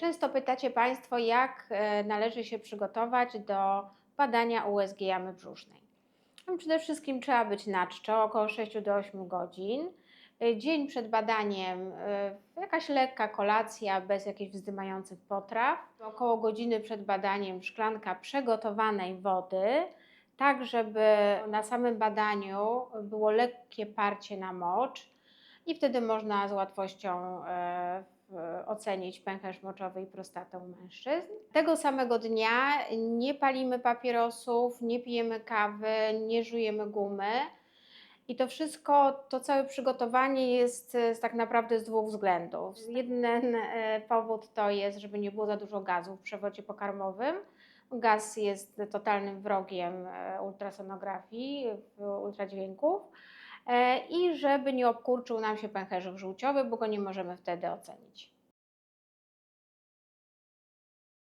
Często pytacie Państwo, jak e, należy się przygotować do badania USG jamy brzusznej. No, Przede wszystkim trzeba być na czczo, około 6 do 8 godzin. E, Dzień przed badaniem e, jakaś lekka kolacja bez jakichś wzdymających potraw. Około godziny przed badaniem szklanka przygotowanej wody, tak żeby na samym badaniu było lekkie parcie na mocz i wtedy można z łatwością ocenić pęcherz moczowy i prostatę u mężczyzn. Tego samego dnia nie palimy papierosów, nie pijemy kawy, nie żujemy gumy. I to wszystko, to całe przygotowanie jest e, tak naprawdę z dwóch względów. Jeden e, powód to jest, żeby nie było za dużo gazu w przewodzie pokarmowym. Gaz jest totalnym wrogiem e, ultrasonografii, ultradźwięków. E, I żeby nie obkurczył nam się pęcherzyk żółciowy, bo go nie możemy wtedy ocenić.